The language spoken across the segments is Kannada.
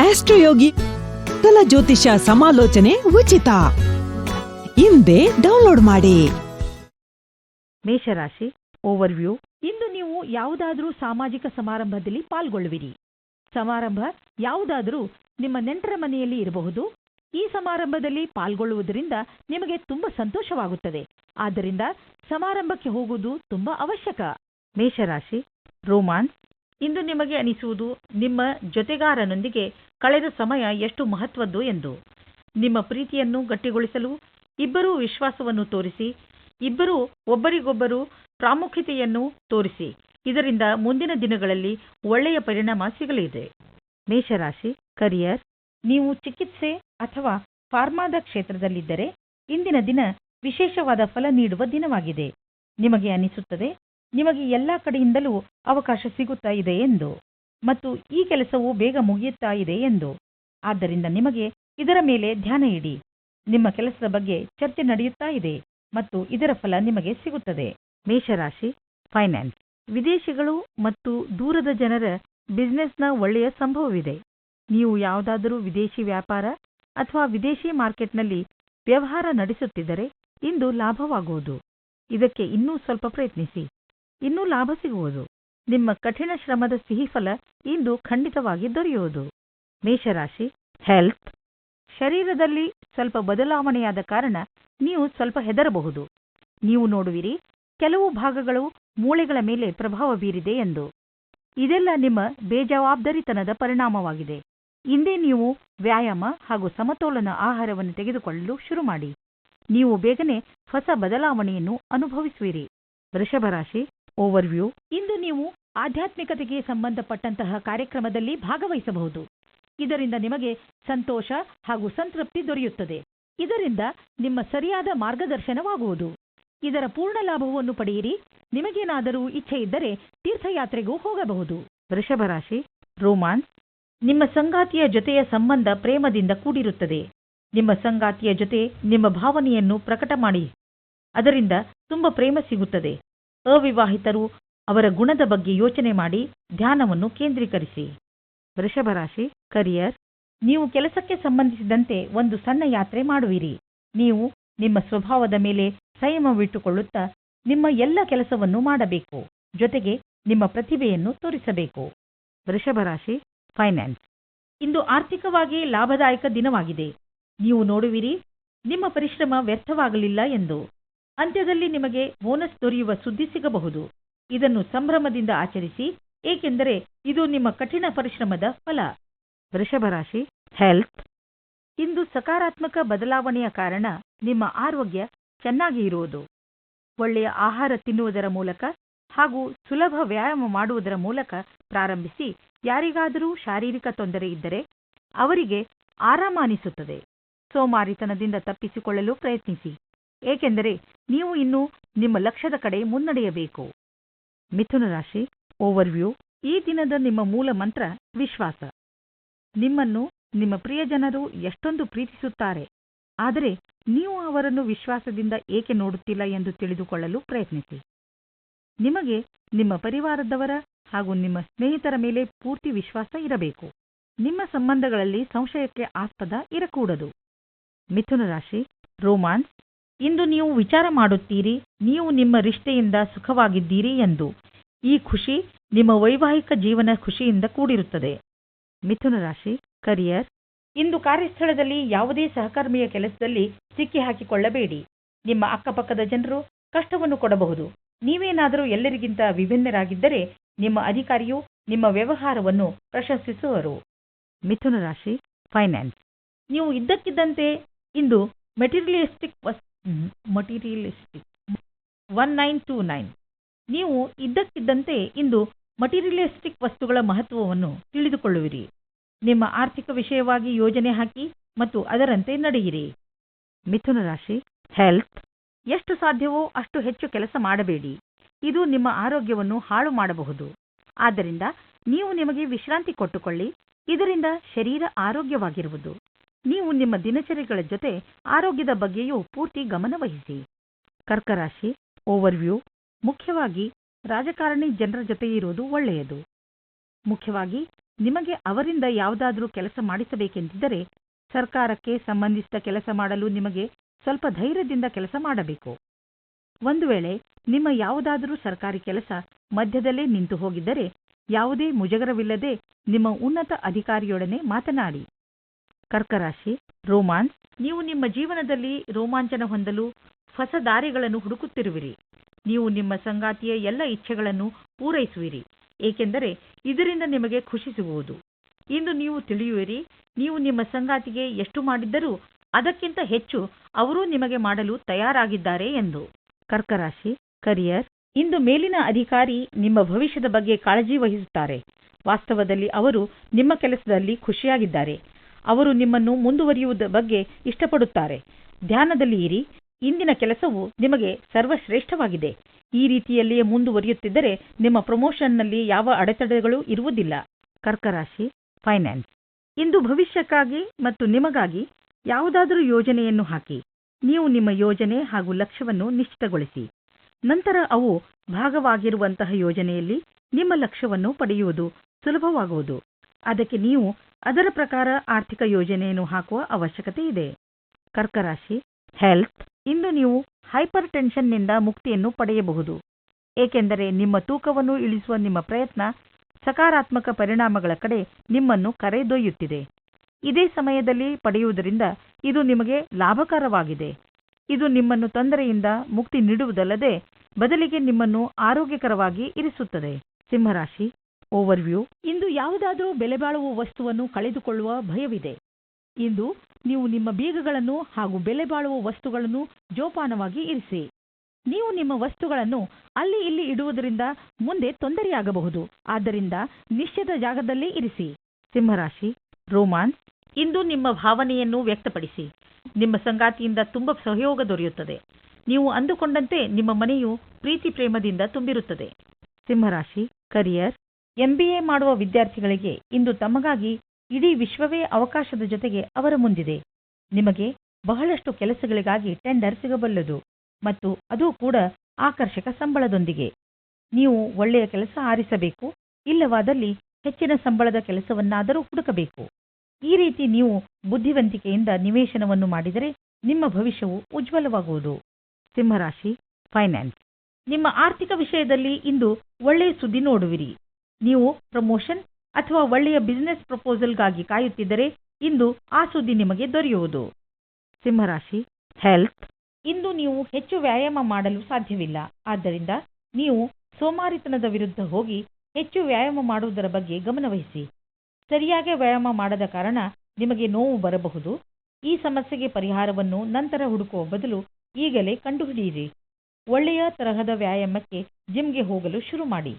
ಆಸ್ಟ್ರೋಯೋಗಿ ಕಲ ಜ್ಯೋತಿಷ ಸಮಾಲೋಚನೆ ಉಚಿತ. ಹಿಂದೆ ಡೌನ್ಲೋಡ್ ಮಾಡಿ. ಮೇಷರಾಶಿ ಓವರ್ವ್ಯೂ ಇಂದು ನೀವು ಯಾವುದಾದರೂ ಸಾಮಾಜಿಕ ಸಮಾರಂಭದಲ್ಲಿ ಪಾಲ್ಗೊಳ್ಳುವಿರಿ. ಸಮಾರಂಭ ಯಾವುದಾದರೂ ನಿಮ್ಮ ನೆಂಟರ ಮನೆಯಲ್ಲಿ ಇರಬಹುದು. ಈ ಸಮಾರಂಭದಲ್ಲಿ ಪಾಲ್ಗೊಳ್ಳುವುದರಿಂದ ನಿಮಗೆ ತುಂಬಾ ಸಂತೋಷವಾಗುತ್ತದೆ. ಆದ್ದರಿಂದ ಸಮಾರಂಭಕ್ಕೆ ಹೋಗುವುದು ತುಂಬಾ ಅವಶ್ಯಕ. ಮೇಷರಾಶಿ ರೋಮಾನ್ಸ್ ಇಂದು ನಿಮಗೆ ಅನಿಸುವುದು ನಿಮ್ಮ ಜೊತೆಗಾರನೊಂದಿಗೆ ಕಳೆದ ಸಮಯ ಎಷ್ಟು ಮಹತ್ವದ್ದು ಎಂದು. ನಿಮ್ಮ ಪ್ರೀತಿಯನ್ನು ಗಟ್ಟಿಗೊಳಿಸಲು ಇಬ್ಬರೂ ವಿಶ್ವಾಸವನ್ನು ತೋರಿಸಿ, ಇಬ್ಬರೂ ಒಬ್ಬರಿಗೊಬ್ಬರು ಪ್ರಾಮುಖ್ಯತೆಯನ್ನು ತೋರಿಸಿ, ಇದರಿಂದ ಮುಂದಿನ ದಿನಗಳಲ್ಲಿ ಒಳ್ಳೆಯ ಪರಿಣಾಮ ಸಿಗಲಿದೆ. ಮೇಷರಾಶಿ ಕರಿಯರ್ ನೀವು ಚಿಕಿತ್ಸೆ ಅಥವಾ ಫಾರ್ಮಾದ ಕ್ಷೇತ್ರದಲ್ಲಿದ್ದರೆ ಇಂದಿನ ದಿನ ವಿಶೇಷವಾದ ಫಲ ನೀಡುವ ದಿನವಾಗಿದೆ. ನಿಮಗೆ ಅನಿಸುತ್ತದೆ ನಿಮಗೆ ಎಲ್ಲಾ ಕಡೆಯಿಂದಲೂ ಅವಕಾಶ ಸಿಗುತ್ತಾ ಇದೆ ಎಂದು. ಮತ್ತು ಈ ಕೆಲಸವು ಬೇಗ ಮುಗಿಯುತ್ತಾ ಇದೆ ಎಂದು. ಆದ್ದರಿಂದ ನಿಮಗೆ ಇದರ ಮೇಲೆ ಧ್ಯಾನ ಇಡಿ. ನಿಮ್ಮ ಕೆಲಸದ ಬಗ್ಗೆ ಚರ್ಚೆ ನಡೆಯುತ್ತಾ ಇದೆ ಮತ್ತು ಇದರ ಫಲ ನಿಮಗೆ ಸಿಗುತ್ತದೆ. ಮೇಷರಾಶಿ ಫೈನಾನ್ಸ್ ವಿದೇಶಿಗಳು ಮತ್ತು ದೂರದ ಜನರ ಬಿಸ್ನೆಸ್ನ ಒಳ್ಳೆಯ ಸಂಭವವಿದೆ. ನೀವು ಯಾವುದಾದರೂ ವಿದೇಶಿ ವ್ಯಾಪಾರ ಅಥವಾ ವಿದೇಶಿ ಮಾರ್ಕೆಟ್ನಲ್ಲಿ ವ್ಯವಹಾರ ನಡೆಸುತ್ತಿದ್ದರೆ ಇಂದು ಲಾಭವಾಗುವುದು. ಇದಕ್ಕೆ ಇನ್ನೂ ಸ್ವಲ್ಪ ಪ್ರಯತ್ನಿಸಿ. ಇನ್ನೂ ಲಾಭ ಸಿಗುವುದು. ನಿಮ್ಮ ಕಠಿಣ ಶ್ರಮದ ಸಿಹಿ ಫಲ ಇಂದು ಖಂಡಿತವಾಗಿ ದೊರೆಯುವುದು. ಮೇಷರಾಶಿ ಹೆಲ್ತ್ ಶರೀರದಲ್ಲಿ ಸ್ವಲ್ಪ ಬದಲಾವಣೆಯಾದ ಕಾರಣ ನೀವು ಸ್ವಲ್ಪ ಹೆದರಬಹುದು. ನೀವು ನೋಡುವಿರಿ, ಕೆಲವು ಭಾಗಗಳು ಮೂಳೆಗಳ ಮೇಲೆ ಪ್ರಭಾವ ಬೀರಿದೆ ಎಂದು. ಇದೆಲ್ಲ ನಿಮ್ಮ ಬೇಜವಾಬ್ದಾರಿತನದ ಪರಿಣಾಮವಾಗಿದೆ. ಇಂದೇ ನೀವು ವ್ಯಾಯಾಮ ಹಾಗೂ ಸಮತೋಲನ ಆಹಾರವನ್ನು ತೆಗೆದುಕೊಳ್ಳಲು ಶುರು ಮಾಡಿ. ನೀವು ಬೇಗನೆ ಹೊಸ ಬದಲಾವಣೆಯನ್ನು ಅನುಭವಿಸುವಿರಿ. ವೃಷಭರಾಶಿ ಓವರ್ವ್ಯೂ ಇಂದು ನೀವು ಆಧ್ಯಾತ್ಮಿಕತೆಗೆ ಸಂಬಂಧಪಟ್ಟಂತಹ ಕಾರ್ಯಕ್ರಮದಲ್ಲಿ ಭಾಗವಹಿಸಬಹುದು. ಇದರಿಂದ ನಿಮಗೆ ಸಂತೋಷ ಹಾಗೂ ಸಂತೃಪ್ತಿ ದೊರೆಯುತ್ತದೆ. ಇದರಿಂದ ನಿಮ್ಮ ಸರಿಯಾದ ಮಾರ್ಗದರ್ಶನವಾಗುವುದು. ಇದರ ಪೂರ್ಣ ಲಾಭವನ್ನು ಪಡೆಯಿರಿ. ನಿಮಗೇನಾದರೂ ಇಚ್ಛೆ ಇದ್ದರೆ ತೀರ್ಥಯಾತ್ರೆಗೂ ಹೋಗಬಹುದು. ವೃಷಭರಾಶಿ ರೋಮಾನ್ಸ್ ನಿಮ್ಮ ಸಂಗಾತಿಯ ಜೊತೆಯ ಸಂಬಂಧ ಪ್ರೇಮದಿಂದ ಕೂಡಿರುತ್ತದೆ. ನಿಮ್ಮ ಸಂಗಾತಿಯ ಜೊತೆ ನಿಮ್ಮ ಭಾವನೆಯನ್ನು ಪ್ರಕಟ ಮಾಡಿ. ಅದರಿಂದ ತುಂಬ ಪ್ರೇಮ ಸಿಗುತ್ತದೆ. ಅವಿವಾಹಿತರು ಅವರ ಗುಣದ ಬಗ್ಗೆ ಯೋಚನೆ ಮಾಡಿ ಧ್ಯಾನವನ್ನು ಕೇಂದ್ರೀಕರಿಸಿ. ವೃಷಭರಾಶಿ ಕರಿಯರ್ ನೀವು ಕೆಲಸಕ್ಕೆ ಸಂಬಂಧಿಸಿದಂತೆ ಒಂದು ಸಣ್ಣ ಯಾತ್ರೆ ಮಾಡುವಿರಿ. ನೀವು ನಿಮ್ಮ ಸ್ವಭಾವದ ಮೇಲೆ ಸಂಯಮವಿಟ್ಟುಕೊಳ್ಳುತ್ತಾ ನಿಮ್ಮ ಎಲ್ಲ ಕೆಲಸವನ್ನು ಮಾಡಬೇಕು. ಜೊತೆಗೆ ನಿಮ್ಮ ಪ್ರತಿಭೆಯನ್ನು ತೋರಿಸಬೇಕು. ವೃಷಭರಾಶಿ ಫೈನಾನ್ಸ್ ಇಂದು ಆರ್ಥಿಕವಾಗಿ ಲಾಭದಾಯಕ ದಿನವಾಗಿದೆ. ನೀವು ನೋಡುವಿರಿ, ನಿಮ್ಮ ಪರಿಶ್ರಮ ವ್ಯರ್ಥವಾಗಲಿಲ್ಲ ಎಂದು. ಅಂತ್ಯದಲ್ಲಿ ನಿಮಗೆ ಬೋನಸ್ ದೊರೆಯುವ ಸುದ್ದಿ ಸಿಗಬಹುದು. ಇದನ್ನು ಸಂಭ್ರಮದಿಂದ ಆಚರಿಸಿ, ಏಕೆಂದರೆ ಇದು ನಿಮ್ಮ ಕಠಿಣ ಪರಿಶ್ರಮದ ಫಲ. ವೃಷಭರಾಶಿ ಹೆಲ್ತ್ ಇಂದು ಸಕಾರಾತ್ಮಕ ಬದಲಾವಣೆಯ ಕಾರಣ ನಿಮ್ಮ ಆರೋಗ್ಯ ಚೆನ್ನಾಗಿ ಇರುವುದು. ಒಳ್ಳೆಯ ಆಹಾರ ತಿನ್ನುವುದರ ಮೂಲಕ ಹಾಗೂ ಸುಲಭ ವ್ಯಾಯಾಮ ಮಾಡುವುದರ ಮೂಲಕ ಪ್ರಾರಂಭಿಸಿ, ಯಾರಿಗಾದರೂ ಶಾರೀರಿಕ ತೊಂದರೆ ಇದ್ದರೆ ಅವರಿಗೆ ಆರಾಮ ಅನಿಸುತ್ತದೆ. ಸೋಮಾರಿತನದಿಂದ ತಪ್ಪಿಸಿಕೊಳ್ಳಲು ಪ್ರಯತ್ನಿಸಿ. ಏಕೆಂದರೆ ನೀವು ಇನ್ನೂ ನಿಮ್ಮ ಲಕ್ಷ್ಯದ ಕಡೆ ಮುನ್ನಡೆಯಬೇಕು. ಮಿಥುನ ರಾಶಿ ಓವರ್ವ್ಯೂ ಈ ದಿನದ ನಿಮ್ಮ ಮೂಲ ಮಂತ್ರ, ವಿಶ್ವಾಸ. ನಿಮ್ಮನ್ನು ನಿಮ್ಮ ಪ್ರಿಯಜನರು ಎಷ್ಟೊಂದು ಪ್ರೀತಿಸುತ್ತಾರೆ. ಆದರೆ ನೀವು ಅವರನ್ನು ವಿಶ್ವಾಸದಿಂದ ಏಕೆ ನೋಡುತ್ತಿಲ್ಲ ಎಂದು ತಿಳಿದುಕೊಳ್ಳಲು ಪ್ರಯತ್ನಿಸಿ. ನಿಮಗೆ ನಿಮ್ಮ ಪರಿವಾರದವರ ಹಾಗೂ ನಿಮ್ಮ ಸ್ನೇಹಿತರ ಮೇಲೆ ಪೂರ್ತಿ ವಿಶ್ವಾಸ ಇರಬೇಕು. ನಿಮ್ಮ ಸಂಬಂಧಗಳಲ್ಲಿ ಸಂಶಯಕ್ಕೆ ಆಸ್ಪದ ಇರಕೂಡದು. ಮಿಥುನ ರಾಶಿ ರೋಮಾನ್ಸ್ ಇಂದು ನೀವು ವಿಚಾರ ಮಾಡುತ್ತೀರಿ, ನೀವು ನಿಮ್ಮ ರಿಷ್ಟೆಯಿಂದ ಸುಖವಾಗಿದ್ದೀರಿ ಎಂದು. ಈ ಖುಷಿ ನಿಮ್ಮ ವೈವಾಹಿಕ ಜೀವನ ಖುಷಿಯಿಂದ ಕೂಡಿರುತ್ತದೆ. ಮಿಥುನ ರಾಶಿ ಕರಿಯರ್ ಇಂದು ಕಾರ್ಯಸ್ಥಳದಲ್ಲಿ ಯಾವುದೇ ಸಹಕರ್ಮಿಯ ಕೆಲಸದಲ್ಲಿ ಸಿಕ್ಕಿ ಹಾಕಿಕೊಳ್ಳಬೇಡಿ. ನಿಮ್ಮ ಅಕ್ಕಪಕ್ಕದ ಜನರು ಕಷ್ಟವನ್ನು ಕೊಡಬಹುದು. ನೀವೇನಾದರೂ ಎಲ್ಲರಿಗಿಂತ ವಿಭಿನ್ನರಾಗಿದ್ದರೆ ನಿಮ್ಮ ಅಧಿಕಾರಿಯು ನಿಮ್ಮ ವ್ಯವಹಾರವನ್ನು ಪ್ರಶಂಸಿಸುವರು. ಮಿಥುನ ರಾಶಿ ಫೈನಾನ್ಸ್ ನೀವು ಇದ್ದಕ್ಕಿದ್ದಂತೆ ಇಂದು materialistic materialistic one nine two nine ನೀವು ಇದ್ದಕ್ಕಿದ್ದಂತೆ ಇಂದು ಮಟೀರಿಯಲಿಸ್ಟಿಕ್ ವಸ್ತುಗಳ ಮಹತ್ವವನ್ನು ತಿಳಿದುಕೊಳ್ಳುವಿರಿ. ನಿಮ್ಮ ಆರ್ಥಿಕ ವಿಷಯವಾಗಿ ಯೋಜನೆ ಹಾಕಿ ಮತ್ತು ಅದರಂತೆ ನಡೆಯಿರಿ. ಮಿಥುನ ರಾಶಿ ಹೆಲ್ತ್ ಎಷ್ಟು ಸಾಧ್ಯವೋ ಅಷ್ಟು ಹೆಚ್ಚು ಕೆಲಸ ಮಾಡಬೇಡಿ. ಇದು ನಿಮ್ಮ ಆರೋಗ್ಯವನ್ನು ಹಾಳು ಮಾಡಬಹುದು. ಆದ್ದರಿಂದ ನೀವು ನಿಮಗೆ ವಿಶ್ರಾಂತಿ ಕೊಟ್ಟುಕೊಳ್ಳಿ. ಇದರಿಂದ ಶರೀರ ಆರೋಗ್ಯವಾಗಿರುವುದು. ನೀವು ನಿಮ್ಮ ದಿನಚರಿಗಳ ಜೊತೆ ಆರೋಗ್ಯದ ಬಗ್ಗೆಯೂ ಪೂರ್ತಿ ಗಮನವಹಿಸಿ ಕರ್ಕರಾಶಿ ಓವರ್ವ್ಯೂ ಮುಖ್ಯವಾಗಿ ರಾಜಕಾರಣಿ ಜನರ ಜೊತೆ ಇರುವುದು ಒಳ್ಳೆಯದು. ಮುಖ್ಯವಾಗಿ ನಿಮಗೆ ಅವರಿಂದ ಯಾವುದಾದರೂ ಕೆಲಸ ಮಾಡಿಸಬೇಕೆಂದಿದ್ದರೆ ಸರ್ಕಾರಕ್ಕೆ ಸಂಬಂಧಿಸಿದ ಕೆಲಸ ಮಾಡಲು ನಿಮಗೆ ಸ್ವಲ್ಪ ಧೈರ್ಯದಿಂದ ಕೆಲಸ ಮಾಡಬೇಕು. ಒಂದು ವೇಳೆ ನಿಮ್ಮ ಯಾವುದಾದರೂ ಸರ್ಕಾರಿ ಕೆಲಸ ಮಧ್ಯದಲ್ಲೇ ನಿಂತು ಹೋಗಿದ್ದರೆ ಯಾವುದೇ ಮುಜಗರವಿಲ್ಲದೆ ನಿಮ್ಮ ಉನ್ನತ ಅಧಿಕಾರಿಯೊಡನೆ ಮಾತನಾಡಿ. ಕರ್ಕರಾಶಿ, ರೋಮಾನ್ಸ್, ನೀವು ನಿಮ್ಮ ಜೀವನದಲ್ಲಿ ರೋಮಾಂಚನ ಹೊಂದಲು ಹೊಸ ದಾರಿಗಳನ್ನು ಹುಡುಕುತ್ತಿರುವಿರಿ. ನೀವು ನಿಮ್ಮ ಸಂಗಾತಿಯ ಎಲ್ಲ ಇಚ್ಛೆಗಳನ್ನು ಪೂರೈಸುವಿರಿ, ಏಕೆಂದರೆ ಇದರಿಂದ ನಿಮಗೆ ಖುಷಿ ಸಿಗುವುದು ಇಂದು ನೀವು ತಿಳಿಯುವಿರಿ, ನೀವು ನಿಮ್ಮ ಸಂಗಾತಿಗೆ ಎಷ್ಟು ಮಾಡಿದ್ದರೂ ಅದಕ್ಕಿಂತ ಹೆಚ್ಚು ಅವರೂ ನಿಮಗೆ ಮಾಡಲು ತಯಾರಾಗಿದ್ದಾರೆ ಎಂದು. ಕರ್ಕರಾಶಿ, ಕರಿಯರ್, ಇಂದು ಮೇಲಿನ ಅಧಿಕಾರಿ ನಿಮ್ಮ ಭವಿಷ್ಯದ ಬಗ್ಗೆ ಕಾಳಜಿ ವಹಿಸುತ್ತಾರೆ. ವಾಸ್ತವದಲ್ಲಿ ಅವರು ನಿಮ್ಮ ಕೆಲಸದಲ್ಲಿ ಖುಷಿಯಾಗಿದ್ದಾರೆ. ಅವರು ನಿಮ್ಮನ್ನು ಮುಂದುವರಿಯುವುದ ಬಗ್ಗೆ ಇಷ್ಟಪಡುತ್ತಾರೆ. ಧ್ಯಾನದಲ್ಲಿ ಇರಿ. ಇಂದಿನ ಕೆಲಸವು ನಿಮಗೆ ಸರ್ವಶ್ರೇಷ್ಠವಾಗಿದೆ. ಈ ರೀತಿಯಲ್ಲಿಯೇ ಮುಂದುವರಿಯುತ್ತಿದ್ದರೆ ನಿಮ್ಮ ಪ್ರಮೋಷನ್ನಲ್ಲಿ ಯಾವ ಅಡೆತಡೆಗಳು ಇರುವುದಿಲ್ಲ. ಕರ್ಕರಾಶಿ, ಫೈನಾನ್ಸ್. ಇಂದು ಭವಿಷ್ಯಕ್ಕಾಗಿ ಮತ್ತು ನಿಮಗಾಗಿ ಯಾವುದಾದರೂ ಯೋಜನೆಯನ್ನು ಹಾಕಿ. ನೀವು ನಿಮ್ಮ ಯೋಜನೆ ಹಾಗೂ ಲಕ್ಷ್ಯವನ್ನು ನಿಶ್ಚಿತಗೊಳಿಸಿ. ನಂತರ ಅವು ಭಾಗವಾಗಿರುವಂತಹ ಯೋಜನೆಯಲ್ಲಿ ನಿಮ್ಮ ಲಕ್ಷ್ಯವನ್ನು ಪಡೆಯುವುದು ಸುಲಭವಾಗುವುದು. ಅದಕ್ಕೆ ನೀವು ಅದರ ಪ್ರಕಾರ ಆರ್ಥಿಕ ಯೋಜನೆಯನ್ನು ಹಾಕುವ ಅವಶ್ಯಕತೆ ಇದೆ. ಕರ್ಕರಾಶಿ ಹೆಲ್ತ್ ಇಂದು ನೀವು ಹೈಪರ್ ಟೆನ್ಷನ್ನಿಂದ ಮುಕ್ತಿಯನ್ನು ಪಡೆಯಬಹುದು. ಏಕೆಂದರೆ ನಿಮ್ಮ ತೂಕವನ್ನು ಇಳಿಸುವ ನಿಮ್ಮ ಪ್ರಯತ್ನ ಸಕಾರಾತ್ಮಕ ಪರಿಣಾಮಗಳ ಕಡೆ ನಿಮ್ಮನ್ನು ಕರೆದೊಯ್ಯುತ್ತಿದೆ. ಇದೇ ಸಮಯದಲ್ಲಿ ಪಡೆಯುವುದರಿಂದ ಇದು ನಿಮಗೆ ಲಾಭಕರವಾಗಿದೆ. ಇದು ನಿಮ್ಮನ್ನು ತೊಂದರೆಯಿಂದ ಮುಕ್ತಿ ನೀಡುವುದಲ್ಲದೆ ಬದಲಿಗೆ ನಿಮ್ಮನ್ನು ಆರೋಗ್ಯಕರವಾಗಿ ಇರಿಸುತ್ತದೆ. ಸಿಂಹರಾಶಿ ಓವರ್ವ್ಯೂ ಇಂದು ಯಾವುದಾದರೂ ಬೆಲೆಬಾಳುವ ವಸ್ತುವನ್ನು ಕಳೆದುಕೊಳ್ಳುವ ಭಯವಿದೆ. ಇಂದು ನೀವು ನಿಮ್ಮ ಬೀಗಗಳನ್ನು ಹಾಗೂ ಬೆಲೆಬಾಳುವ ವಸ್ತುಗಳನ್ನು ಜೋಪಾನವಾಗಿ ಇರಿಸಿ. ನೀವು ನಿಮ್ಮ ವಸ್ತುಗಳನ್ನು ಅಲ್ಲಿ ಇಲ್ಲಿ ಇಡುವುದರಿಂದ ಮುಂದೆ ತೊಂದರೆಯಾಗಬಹುದು. ಆದ್ದರಿಂದ ನಿಶ್ಚಿತ ಜಾಗದಲ್ಲಿ ಇರಿಸಿ. ಸಿಂಹರಾಶಿ ರೋಮಾನ್ಸ್ ಇಂದು ನಿಮ್ಮ ಭಾವನೆಯನ್ನು ವ್ಯಕ್ತಪಡಿಸಿ. ನಿಮ್ಮ ಸಂಗಾತಿಯಿಂದ ತುಂಬ ಸಹಯೋಗ ದೊರೆಯುತ್ತದೆ. ನೀವು ಅಂದುಕೊಂಡಂತೆ ನಿಮ್ಮ ಮನೆಯು ಪ್ರೀತಿ ಪ್ರೇಮದಿಂದ ತುಂಬಿರುತ್ತದೆ. ಸಿಂಹರಾಶಿ ಕರಿಯರ್ ಎಂಬಿಎ ಮಾಡುವ ವಿದ್ಯಾರ್ಥಿಗಳಿಗೆ ಇಂದು ತಮಗಾಗಿ ಇಡೀ ವಿಶ್ವವೇ ಅವಕಾಶದ ಜೊತೆಗೆ ಅವರ ಮುಂದಿದೆ. ನಿಮಗೆ ಬಹಳಷ್ಟು ಕೆಲಸಗಳಿಗಾಗಿ ಟೆಂಡರ್ ಸಿಗಬಲ್ಲದು ಮತ್ತು ಅದು ಕೂಡ ಆಕರ್ಷಕ ಸಂಬಳದೊಂದಿಗೆ. ನೀವು ಒಳ್ಳೆಯ ಕೆಲಸ ಆರಿಸಬೇಕು, ಇಲ್ಲವಾದಲ್ಲಿ ಹೆಚ್ಚಿನ ಸಂಬಳದ ಕೆಲಸವನ್ನಾದರೂ ಹುಡುಕಬೇಕು. ಈ ರೀತಿ ನೀವು ಬುದ್ಧಿವಂತಿಕೆಯಿಂದ ನಿವೇಶನವನ್ನು ಮಾಡಿದರೆ ನಿಮ್ಮ ಭವಿಷ್ಯವು ಉಜ್ವಲವಾಗುವುದು. ಸಿಂಹರಾಶಿ, ಫೈನಾನ್ಸ್. ನಿಮ್ಮ ಆರ್ಥಿಕ ವಿಷಯದಲ್ಲಿ ಇಂದು ಒಳ್ಳೆಯ ಸುದ್ದಿ ನೋಡುವಿರಿ. ನೀವು ಪ್ರಮೋಷನ್ ಅಥವಾ ಒಳ್ಳೆಯ ಬಿಸಿನೆಸ್ ಪ್ರಪೋಸಲ್ಗಾಗಿ ಕಾಯುತ್ತಿದ್ದರೆ ಇಂದು ಆ ಸುದ್ದಿ ನಿಮಗೆ ದೊರೆಯುವುದು. ಸಿಂಹರಾಶಿ ಹೆಲ್ತ್ ಇಂದು ನೀವು ಹೆಚ್ಚು ವ್ಯಾಯಾಮ ಮಾಡಲು ಸಾಧ್ಯವಿಲ್ಲ. ಆದ್ದರಿಂದ ನೀವು ಸೋಮಾರಿತನದ ವಿರುದ್ಧ ಹೋಗಿ ಹೆಚ್ಚು ವ್ಯಾಯಾಮ ಮಾಡುವುದರ ಬಗ್ಗೆ ಗಮನವಹಿಸಿ. ಸರಿಯಾಗಿ ವ್ಯಾಯಾಮ ಮಾಡದ ಕಾರಣ ನಿಮಗೆ ನೋವು ಬರಬಹುದು. ಈ ಸಮಸ್ಯೆಗೆ ಪರಿಹಾರವನ್ನು ನಂತರ ಹುಡುಕುವ ಬದಲು ಈಗಲೇ ಕಂಡುಹಿಡಿಯಿರಿ. ಒಳ್ಳೆಯ ತರಹದ ವ್ಯಾಯಾಮಕ್ಕೆ ಜಿಮ್ಗೆ ಹೋಗಲು ಶುರು ಮಾಡಿ.